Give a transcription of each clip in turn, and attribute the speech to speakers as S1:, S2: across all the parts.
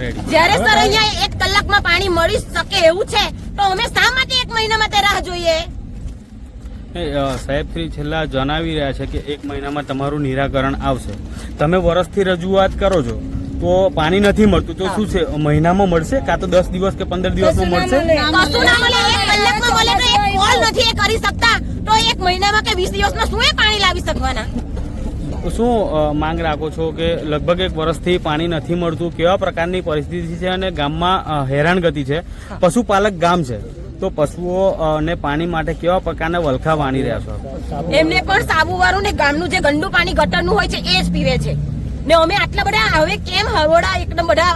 S1: જ્યારે સર અહીંયા એક કલાકમાં પાણી મળી શકે એવું છે તો અમે શા માટે એક મહિનામાં તે રાહ જોઈએ?
S2: સાહેબ શ્રી છેલ્લા જણાવી રહ્યા છે કે એક મહિનામાં તમારું નિરાકરણ આવશે. તમે વર્ષથી રજૂઆત કરો છો તો પાણી નથી મળતું. તો શું છે મહિનામાં મળશે કાં તો દસ દિવસ કે પંદર દિવસમાં મળશે?
S1: નથી એ કરી શકતા તો એક મહિનામાં કે વીસ દિવસમાં શું પાણી લાવી શકવાના?
S2: શું માંગ રાખો છો કે લગભગ એક વર્ષથી પાણી નથી મળતું? કેવા પ્રકારની પરિસ્થિતિ છે અને ગામમાં હેરાનગતિ છે? પશુપાલક ગામ છે. તો પશુઓ ને પાણી માટે કેવા પ્રકારના વલખા વાણી રહ્યા છો?
S1: એમને પણ સાબુ વાળું ને ગામનું જે ગંદુ પાણી ગટરનું હોય છે એ જ પીવે છે. ને અમે આટલા બધા હવે કેમ હરોડા એકદમ બધા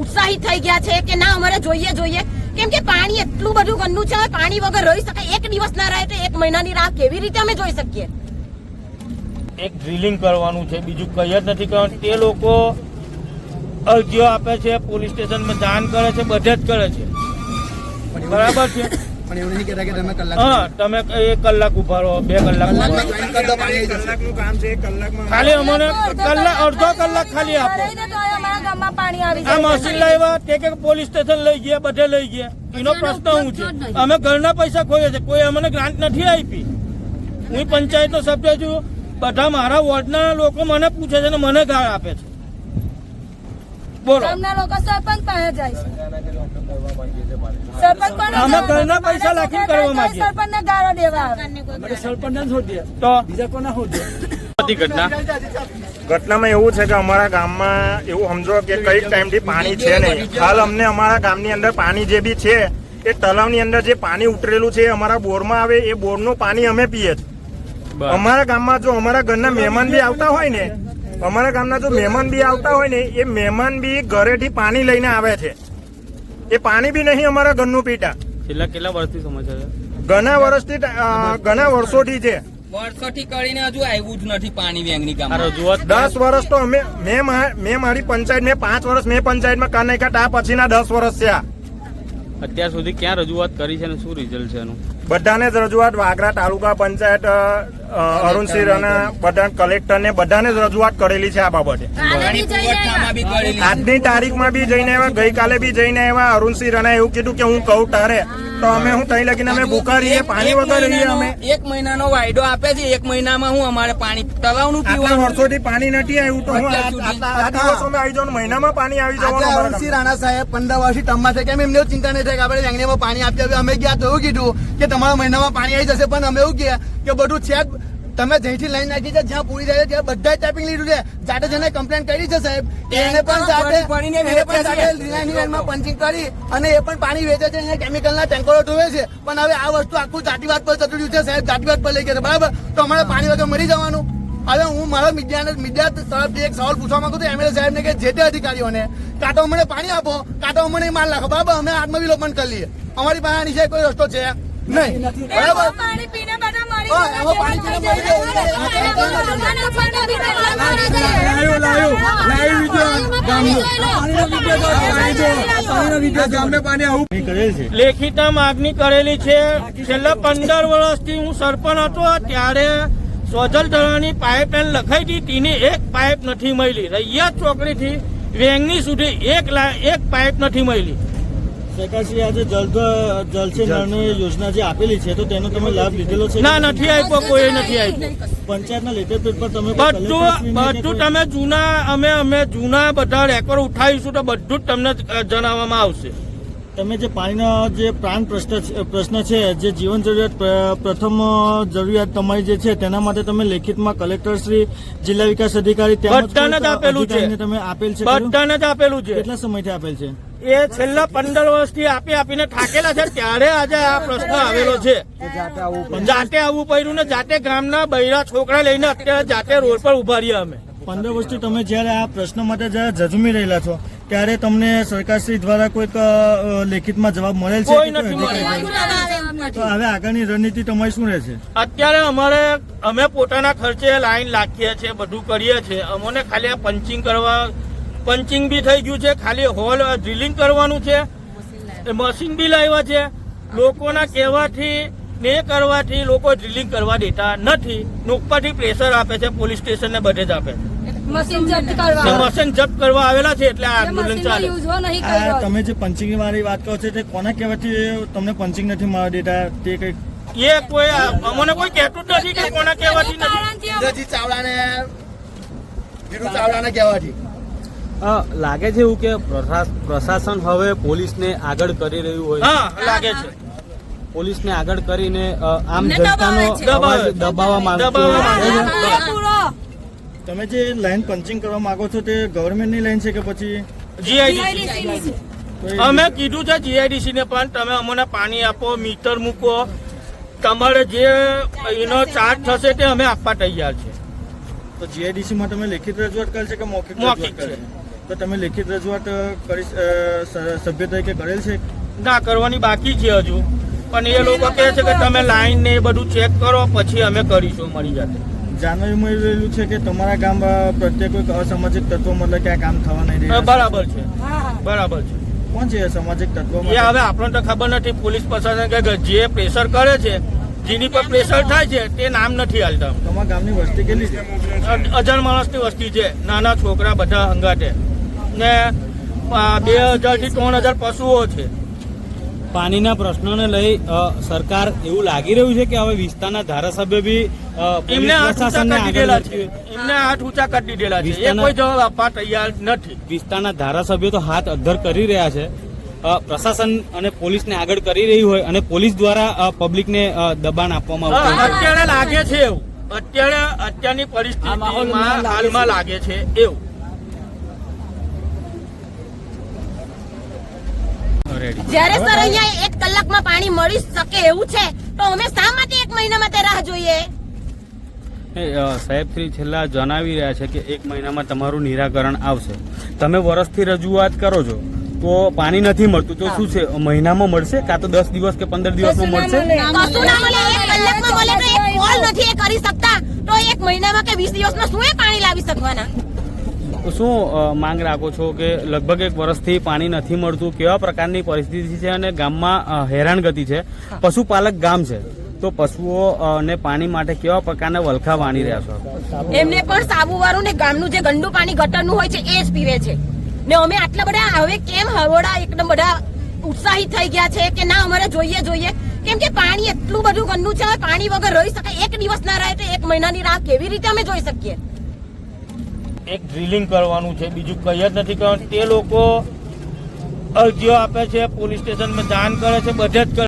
S1: ઉત્સાહિત થઈ ગયા છે કે ના અમારે જોઈએ જોઈએ. કેમ કે પાણી એટલું બધું ગંદુ છે પાણી વગર રહી શકાય. એક દિવસ ના રહે તો એક મહિનાની રાહ કેવી રીતે અમે જોઈ શકીએ?
S3: એક ડ્રિલિંગ કરવાનું છે. બીજું કઈ જ નથી કરવાનું. તે લોકો અરજીઓ આપે છે પોલીસ સ્ટેશનમાં જાણ કરે છે બધે જ કરે છે. બરાબર છે?
S4: પણ એવું નહીં કહેતા કે તમે
S3: હા તમે એક કલાક ઊભા રહો બે કલાક ખાલી અમને કલાક અડધો કલાક ખાલી આપો. આ મશીન લાવ્યા તે કે પોલીસ સ્ટેશન લઈ ગયા બધે લઈ ગયા. એનો પ્રશ્ન હું છે? અમે ઘરના પૈસા ખોઈએ છે. કોઈ અમને ગ્રાન્ટ નથી આપી. હું પંચાયતનો સભ્ય છું. બધા મારા વોર્ડના લોકો મને પૂછે છે ને મને ગાળ આપે છે. બોલો.
S5: ગામના લોકો સરપંચ પાસે જાય છે. સરપંચ પણ
S3: પૈસા લાખીને કરવા માંગીએ.
S5: સરપંચને ગાળો દેવા આવે.
S3: તો?
S2: હતી ઘટના.
S6: ઘટનામાં એવું છે કે અમારા ગામમાં એવું સમજો કે કઈ ટાઈમથી પાણી છે નહીં. હાલ અમને અમારા ગામની અંદર પાણી જે બી છે એ તલાવની અંદર જે પાણી ઉતરેલું છે અમારા બોરમાં આવે એ બોરનું પાણી અમે પીએ છીએ. અમારા ગામમાં જો અમારા ઘરના મહેમાન બી આવતા હોય ને અમારા ગામના જો મહેમાન બી આવતા હોય ને એ મહેમાન બી ઘરેથી પાણી લઈને આવે છે. એ પાણી બી નહીં અમારા ઘરનું પીતા.
S2: છેલ્લા કેટલા વર્ષથી સમસ્યા છે?
S6: ઘણા વર્ષથી ઘણા વર્ષોથી છે.
S7: વર્ષોથી કરીને હજુ આવ્યું જ નથી પાણી વેંગની
S2: આ
S6: દસ વર્ષ તો અમે મેં મા- મેં મારી પંચાયત મેં પાંચ વર્ષ મેં પંચાયતમાં કાન નાખ્યા આ પછીના દસ વર્ષ થયા.
S2: અત્યાર સુધી ક્યાં રજૂઆત કરી છે અને શું રિઝલ્ટ છે એનું?
S6: બધાને જ રજૂઆત વાગરા તાલુકા પંચાયત અ, અ, અરુણસિંહ રાણા બધા કલેક્ટરને બધાને જ રજૂઆત કરેલી છે આ બાબતે.
S7: બી
S6: આજની તારીખમાં બી જઈને આવ્યા ગઈકાલે બી જઈને આવ્યા અરુણસિંહ રાણા એવું કીધું કે હું કહું તારે. તો અમે હું તઈ લગીને અમે ભૂખા રહીએ પાણી
S7: એક
S6: વગર રહીએ અમે.
S7: એક મહિનાનો વાયદો આપે છે એક મહિનામાં હું અમારે પાણી તલાવનું
S6: આટલા
S7: પીવાનું
S6: વર્ષોથી પાણી નથી આવ્યું તો હું આ- દિવસોમાં આવી જાઉં મહિનામાં પાણી આવી જવાનું અરુણ
S4: અરુણસિંહ રાણા સાહેબ પંદર વર્ષથી ટર્મમાં છે. કેમ એમને ચિંતા નહીં થાય કે આપણે રેંગણીમાં પાણી આપી અમે ગયા તો એવું કીધું કે તમારા મહિનામાં પાણી આવી જશે પણ અમે એવું કહે કે બધું છે જ. તમે જઈથી લઈ નાખી છે જ્યાં પૂરી થાય છે ત્યાં બધા ટેપિંગ લીધું છે. જાતે જેને કમ્પ્લેન કરી છે સાહેબ એને પણ જાતે
S7: પડીને
S4: એને પણ જાતે રિલાયન્સની પંચિંગ કરી અને એ પણ પાણી વેચે છે અહીંયા કેમિકલના ટેન્કરો ધોવે છે. પણ હવે આ વસ્તુ આખું જાતિવાદ પર રહ્યું છે સાહેબ જાતિવાદ પર લઈ ગયા છે બરાબર? તો અમારે પાણી વગર મરી જવાનું. હવે હું મારા મીડિયાને મીડિયા તરફથી એક સવાલ પૂછવા માંગુ છું એમએલએ સાહેબને કે જે તે અધિકારીઓને કાં તો અમને પાણી આપો કાં તો અમને માલ નાખો. બરાબર? અમે આત્મવિલોપન કરી લઈએ. અમારી પાસે આની સિવાય કોઈ રસ્તો છે નહીં. બરાબર?
S3: લેખિતમાં માગણી કરેલી છે. છેલ્લા પંદર વર્ષથી હું સરપંચ હતો. ત્યારે સોજલ ધરાની પાઇપલાઇન લખાઈ હતી. તેની એક પાઇપ નથી મળી. રૈયા ચોકડીથી વેંગની સુધી એક એક પાઇપ નથી મળી.
S8: સરકારશ્રી આજે જલ જલસે નળની યોજના જે આપેલી છે તો તેનો તમે લાભ લીધેલો છે
S3: ના નથી આપ્યો કોઈ નથી આપ્યો.
S8: પંચાયતના લેટર પેડ પર તમે
S3: બધું બધું તમે જૂના અમે અમે જૂના બધા રેકોર્ડ ઉઠાવીશું તો બધું જ તમને જણાવવામાં આવશે.
S8: તમે જે પાણીનો જે પ્રાણ પ્રશ્ન છે- પ્રશ્ન છે જે જીવન જરૂરિયાત પ્રથમ જરૂરિયાત તમારી જે છે તેના માટે તમે લેખિતમાં કલેક્ટર શ્રી જિલ્લા વિકાસ અધિકારી
S3: બધાને જ આપેલું છે.
S8: તમે આપેલ છે?
S3: બધાને જ આપેલું છે.
S8: કેટલા સમયથી આપેલ છે?
S3: એ છેલ્લા પંદર વર્ષથી આપી આપીને થાકેલા છે. ત્યારે આજે આ પ્રશ્ન આવેલો છે. જાતે આવવું પડ્યું ને જાતે ગામના બૈરા છોકરા લઈને અત્યારે જાતે રોડ પર ઊભા રહ્યા અમે.
S8: પંદર વર્ષથી તમે જ્યારે આ પ્રશ્ન માટે જ્યારે જજમી રહેલા છો ત્યારે તમને સરકારશ્રી દ્વારા કોઈક લેખિતમાં જવાબ મળેલ છે? તો હવે આગળની રણનીતિ તમારી શું રહેશે?
S3: અત્યારે અમારે અમે પોતાના ખર્ચે લાઈન લાખીએ છીએ બધું કરીએ છીએ. અમને ખાલી આ પંચિંગ કરવા પંચિંગ બી થઈ ગયું છે. ખાલી હોલ ડ્રિલિંગ કરવાનું છે. એ મશીન બી લાવ્યા છે. લોકોના કહેવાથી ને કરવાથી લોકો ડ્રિલિંગ કરવા દેતા નથી. ઉપરથી પ્રેશર આપે છે પોલીસ સ્ટેશનને બધે જ આપે છે.
S5: મશીન જપ્ત કરવા.
S3: મશીન જપ્ત કરવા આવેલા છે એટલે આ આંદોલન ચાલે.
S8: તમે જે પંચિંગ વાળી વાત કરો છો તે કોના કહેવાથી તમને પંચિંગ નથી મળવા દેતા? તે કઈ
S3: એ કોઈ અમને કોઈ કહેતું જ નથી કે કોના કહેવાથી નથી.
S4: ચાવડાને ચાવડાને કહેવાથી.
S2: લાગે છે એવું કે પ્રશા- પ્રશાસન હવે પોલીસને આગળ કરી રહ્યું હોય?
S3: લાગે છે.
S2: પોલીસને આગળ કરીને આમ જનતાનો અવાજ દબાવવા માંગતું
S8: તમે જે લાઈન પંચિંગ કરવા માંગો છો તે ગવર્મેન્ટની લાઈન છે કે પછી?
S3: જીઆઈડીસી અમે કીધું છે જીઆઈડીસી ને પણ તમે અમને પાણી આપો મીટર મૂકો. તમારે જે એનો ચાર્જ થશે તે અમે આપવા તૈયાર છે
S8: તો જીઆઈડીસી માં તમે લેખિત રજૂઆત કરશે કે મૌખિક
S3: મૌખિક
S8: રજૂઆત કરેલ તો તમે લેખિત રજૂઆત કરી સભ્ય તરીકે કરેલ છે?
S3: ના કરવાની બાકી છે હજુ. પણ એ લોકો કહે છે કે તમે લાઈન ને એ બધું ચેક કરો પછી અમે કરીશું મળી જાતે.
S8: જાણવા મળી રહેલું છે કે તમારા ગામ પ્રત્યે કોઈ અસામાજિક તત્વો મતલબ કે આ કામ થવા નહીં રહ્યા
S3: બરાબર છે. બરાબર છે.
S8: કોણ છે સામાજિક તત્વો
S3: એ હવે આપણને તો ખબર નથી. પોલીસ પ્રશાસન કે જે પ્રેશર કરે છે જેની પર પ્રેશર થાય છે તે નામ નથી હાલતા.
S8: તમારા ગામની વસ્તી કેટલી છે?
S3: હજાર માણસની વસ્તી છે. નાના છોકરા બધા હંગાતે. ને બે હજારથી ત્રણ હજાર પશુઓ છે.
S2: પાણીના પ્રશ્નોને લઈ સરકાર એવું લાગી રહ્યું છે કે હવે વિસ્તારના ધારાસભ્ય બી
S3: એમને
S2: પ્રશાસનને આગળ.
S3: એમને હાથ ઊંચા કરી દીધેલા છે. એ કોઈ જવાબ આપવા તૈયાર નથી.
S2: વિસ્તારના ધારાસભ્યો તો હાથ અધ્ધર કરી રહ્યા છે. પ્રશાસન અને પોલીસને આગળ કરી રહી હોય અને પોલીસ દ્વારા પબ્લિકને દબાણ આપવામાં
S3: આવે
S2: આવતું
S3: અત્યારે લાગે છે એવું. અત્યારે અત્યારની પરિસ્થિતિમાં હાલમાં લાગે છે એવું.
S1: જ્યારે સર અહીંયા એક કલાકમાં પાણી મળી શકે એવું છે તો અમે શા માટે એક મહિનામાં તે રાહ જોઈએ?
S2: સાહેબ શ્રી છેલ્લા જણાવી રહ્યા છે કે એક મહિનામાં તમારું નિરાકરણ આવશે. તમે વર્ષથી રજૂઆત કરો છો તો પાણી નથી મળતું તો શું છે મહિનામાં મળશે કાં તો દસ દિવસ કે પંદર દિવસમાં મળશે?
S1: કશું ના મળે એક કલાકમાં મળે તો એક કોલ નથી કરી શકતા તો એક મહિનામાં કે વીસ દિવસમાં શું એ પાણી લાવી શકવાના?
S2: શું માંગ રાખો છો કે લગભગ એક વર્ષથી પાણી નથી મળતું? કેવા પ્રકારની પરિસ્થિતિ છે અને ગામમાં હેરાનગતિ છે? પશુપાલક ગામ છે. તો પશુઓ ને પાણી માટે કેવા પ્રકારના વલખા વાણી રહ્યા છો?
S1: એમને પણ સાબુ વાળું ને ગામનું જે ગંદુ પાણી ગટરનું હોય છે એ જ પીવે છે. ને અમે આટલા બધા હવે કેમ હરોડા એકદમ બધા ઉત્સાહિત થઈ ગયા છે કે ના અમારે જોઈએ જોઈએ. કેમ કે પાણી એટલું બધું ગંદુ છે પાણી વગર રહી શકાય. એક દિવસ ના રહે તો એક મહિનાની રાહ કેવી રીતે અમે જોઈ શકીએ?
S3: એક ડ્રિલિંગ કરવાનું છે, બીજું કંઈ જ નથી કરવાનું. તે લોકો અરજીઓ આપે છે, પોલીસ સ્ટેશનમાં જાણ કરે છે, બધે જ કરે